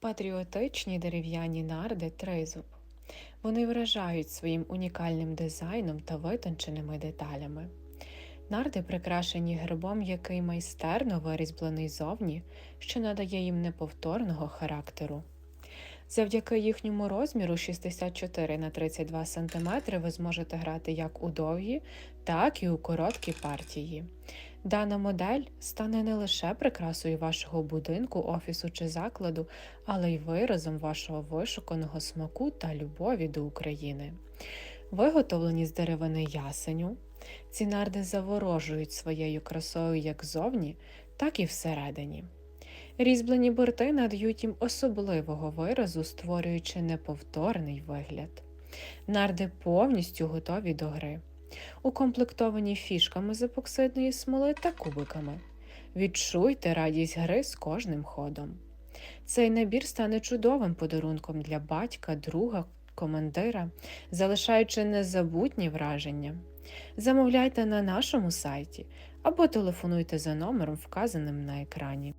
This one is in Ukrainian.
Патріотичні дерев'яні нарди тризуб. Вони вражають своїм унікальним дизайном та витонченими деталями. Нарди прикрашені гербом, який майстерно вирізблений зовні, що надає їм неповторного характеру. Завдяки їхньому розміру 64 на 32 см ви зможете грати як у довгі, так і у короткі партії. Дана модель стане не лише прикрасою вашого будинку, офісу чи закладу, але й виразом вашого вишуканого смаку та любові до України. Виготовлені з деревини ясеню, ці нарди заворожують своєю красою як зовні, так і всередині. Різьблені борти надають їм особливого виразу, створюючи неповторний вигляд. Нарди повністю готові до гри, укомплектовані фішками з епоксидної смоли та кубиками. Відчуйте радість гри з кожним ходом. Цей набір стане чудовим подарунком для батька, друга, командира, залишаючи незабутні враження. Замовляйте на нашому сайті або телефонуйте за номером, вказаним на екрані.